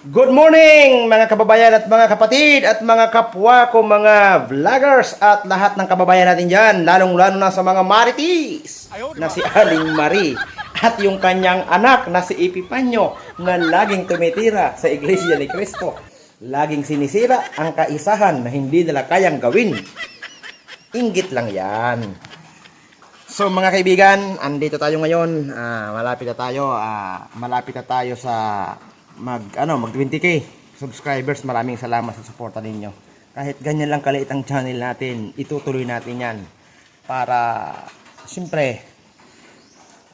Good morning mga kababayan at mga kapatid at mga kapwa ko mga vloggers at lahat ng kababayan natin dyan, lalong-lalo na sa mga maritis na si Aling Marie at yung kanyang anak na si Epipanyo na laging tumitira sa Iglesia ni Cristo. Laging sinisira ang kaisahan na hindi nila kayang gawin. Inggit lang yan. So mga kaibigan, andito tayo ngayon. Ah, malapit na tayo. ah, malapit na tayo sa mag ano, mag 20k subscribers. Maraming salamat sa suporta ninyo. Kahit ganyan lang kaliit ang channel natin, itutuloy natin 'yan para siyempre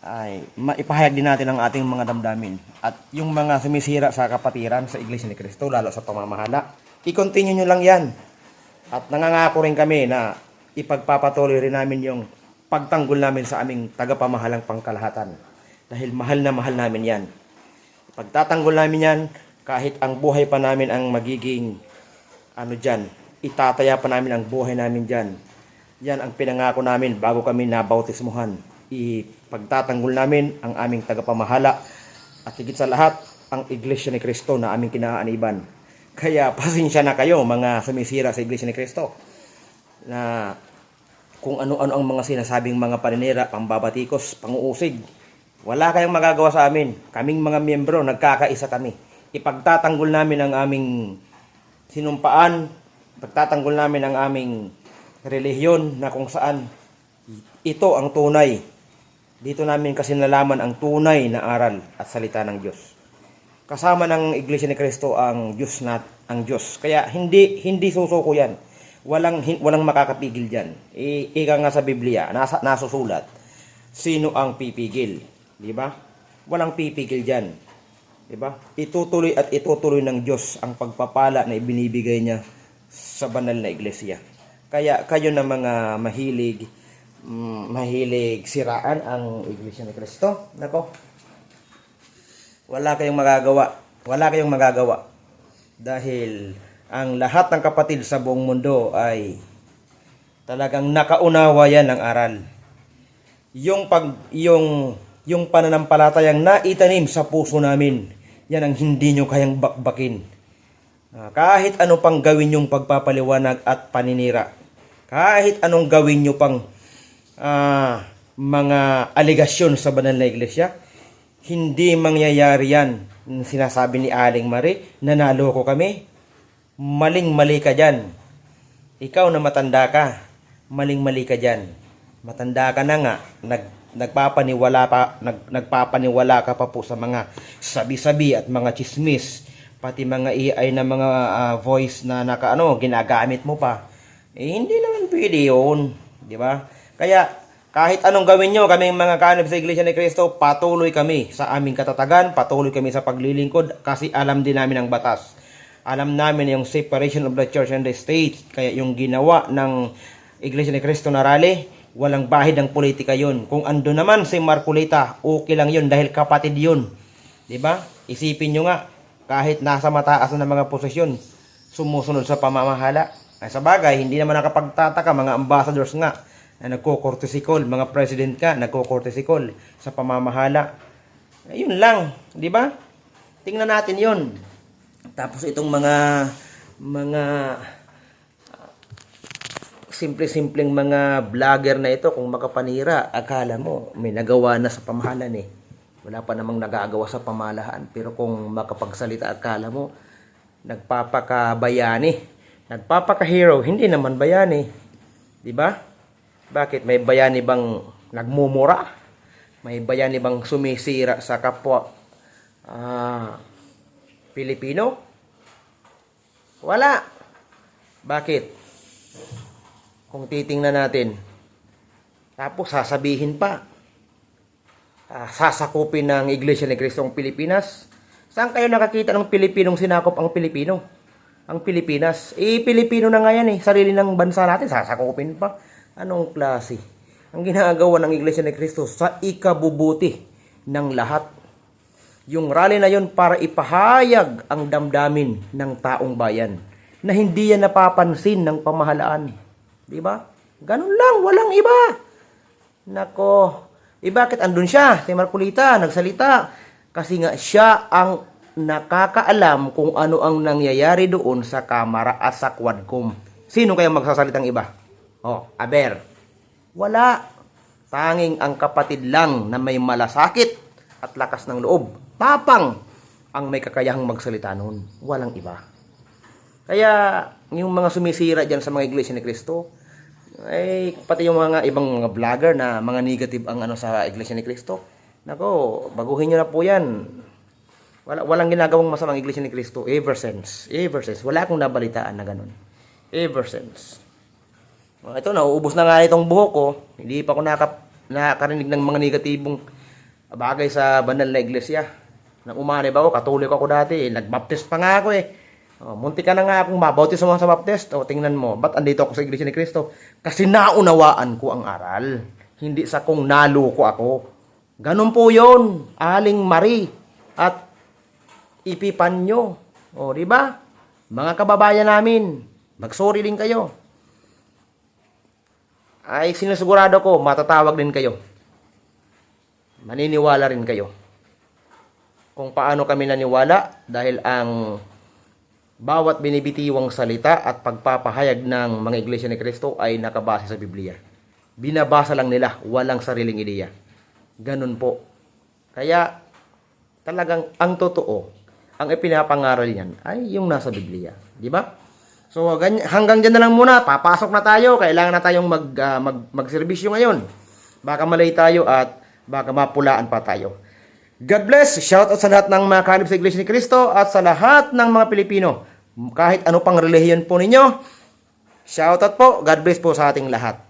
ay maipahayag din natin ang ating mga damdamin at yung mga sumisira sa kapatiran sa Iglesia ni Cristo lalo sa pamamahala i-continue nyo lang yan at nangangako rin kami na ipagpapatuloy rin namin yung pagtanggol namin sa aming tagapamahalang pangkalahatan dahil mahal na mahal namin yan pagtatanggol namin yan kahit ang buhay pa namin ang magiging ano dyan itataya pa namin ang buhay namin dyan yan ang pinangako namin bago kami nabautismuhan ipagtatanggol namin ang aming tagapamahala at higit sa lahat ang Iglesia ni Cristo na aming kinaaniban. Kaya pasensya na kayo mga sumisira sa Iglesia ni Cristo na kung ano-ano ang mga sinasabing mga paninira, pambabatikos, panguusig. Wala kayong magagawa sa amin. Kaming mga miyembro, nagkakaisa kami. Ipagtatanggol namin ang aming sinumpaan, pagtatanggol namin ang aming relihiyon na kung saan ito ang tunay dito namin kasi nalaman ang tunay na aral at salita ng Diyos. Kasama ng Iglesia ni Cristo ang Diyos na ang Diyos. Kaya hindi hindi susuko 'yan. Walang hin- walang makakapigil diyan. I, ika nga sa Biblia, nasa nasusulat. Sino ang pipigil? 'Di ba? Walang pipigil diyan. 'Di ba? Itutuloy at itutuloy ng Diyos ang pagpapala na ibinibigay niya sa banal na iglesia. Kaya kayo na mga mahilig mm, mahilig siraan ang Iglesia ni Cristo. Nako. Wala kayong magagawa. Wala kayong magagawa. Dahil ang lahat ng kapatid sa buong mundo ay talagang nakaunawa yan ng aral. Yung pag yung yung pananampalatayang naitanim sa puso namin, yan ang hindi nyo kayang bakbakin. Ah, kahit ano pang gawin yung pagpapaliwanag at paninira, kahit anong gawin nyo pang ah, mga aligasyon sa banal na iglesia, hindi mangyayari yan. Sinasabi ni Aling Marie, nanalo ko kami. Maling-mali ka dyan. Ikaw na matanda ka, maling-mali ka dyan. Matanda ka na nga, nag, nagpapaniwala, pa, nag, nagpapaniwala ka pa po sa mga sabi-sabi at mga chismis, pati mga AI na mga ah, voice na naka, ano, ginagamit mo pa. Eh, hindi naman pwede yun. Di ba? Kaya, kahit anong gawin nyo, kaming mga kanib sa Iglesia ni Cristo, patuloy kami sa aming katatagan, patuloy kami sa paglilingkod, kasi alam din namin ang batas. Alam namin yung separation of the church and the state. Kaya yung ginawa ng Iglesia ni Cristo na rally, walang bahid ng politika yun. Kung ando naman si Marculita, okay lang yun dahil kapatid yun. 'Di ba? Isipin nyo nga, kahit nasa mataas na mga posisyon, sumusunod sa pamamahala. Ay sa bagay, hindi naman nakapagtataka mga ambassadors nga na nagko-courtesy call, mga president ka, nagko-courtesy call sa pamamahala. Ayun lang, 'di ba? Tingnan natin 'yon. Tapos itong mga mga simple-simpleng mga vlogger na ito kung makapanira, akala mo may nagawa na sa pamahalan eh. Wala pa namang nagagawa sa pamahalaan. Pero kung makapagsalita, akala mo nagpapakabayani, nagpapaka-hero, hindi naman bayani. 'Di ba? Bakit may bayani bang nagmumura? May bayani bang sumisira sa kapwa ah, Pilipino? Wala. Bakit? Kung titingnan natin, tapos sasabihin pa, ah, sasakupin ng Iglesia ni Cristo ang Pilipinas. Saan kayo nakakita ng Pilipinong sinakop ang Pilipino? Ang Pilipinas. Eh, Pilipino na nga yan eh. Sarili ng bansa natin, sasakupin pa. Anong klase? Ang ginagawa ng Iglesia ni Cristo sa ikabubuti ng lahat. Yung rally na yon para ipahayag ang damdamin ng taong bayan na hindi yan napapansin ng pamahalaan. Di ba? Ganun lang, walang iba. Nako. Eh bakit andun siya? Si Marculita, nagsalita. Kasi nga siya ang nakakaalam kung ano ang nangyayari doon sa kamera at sa quadcom. Sino kaya magsasalitang iba? Oh, aber. Wala. Tanging ang kapatid lang na may malasakit at lakas ng loob. Tapang ang may kakayahang magsalita noon. Walang iba. Kaya yung mga sumisira dyan sa mga iglesia ni Kristo, ay pati yung mga ibang mga vlogger na mga negative ang ano sa iglesia ni Kristo. Nako, baguhin nyo na po yan. Wala, walang ginagawang masamang iglesia ni Kristo ever since. Ever since. Wala akong nabalitaan na ganun. Ever since. Oh, ito, nauubos na nga itong buhok ko. Hindi pa ako nakap, nakakarinig ng mga negatibong bagay sa banal na iglesia. Nang umani ba ako, katulik ako dati. Eh. Nagbaptist pa nga ako eh. Oh, munti ka na nga akong mabautis sa mga baptist. O, tingnan mo, ba't andito ako sa iglesia ni Kristo? Kasi naunawaan ko ang aral. Hindi sa kung naloko ako. Ganun po yon Aling Marie. At ipipan nyo. O, di ba? Mga kababayan namin, magsorry din kayo. Ay, sinusigurado ko, matatawag din kayo. Maniniwala rin kayo. Kung paano kami naniwala dahil ang bawat binibitiwang salita at pagpapahayag ng mga iglesia ni Kristo ay nakabase sa Biblia. Binabasa lang nila, walang sariling ideya. Ganun po. Kaya, talagang ang totoo, ang ipinapangaral niyan ay yung nasa Biblia. Di ba? So, hanggang dyan na lang muna. Papasok na tayo. Kailangan na tayong mag, ah, mag, magserbisyo ngayon. Baka malay tayo at baka mapulaan pa tayo. God bless. Shout out sa lahat ng mga kanib sa Iglesia ni Cristo at sa lahat ng mga Pilipino. Kahit ano pang relihiyon po ninyo. Shout out po. God bless po sa ating lahat.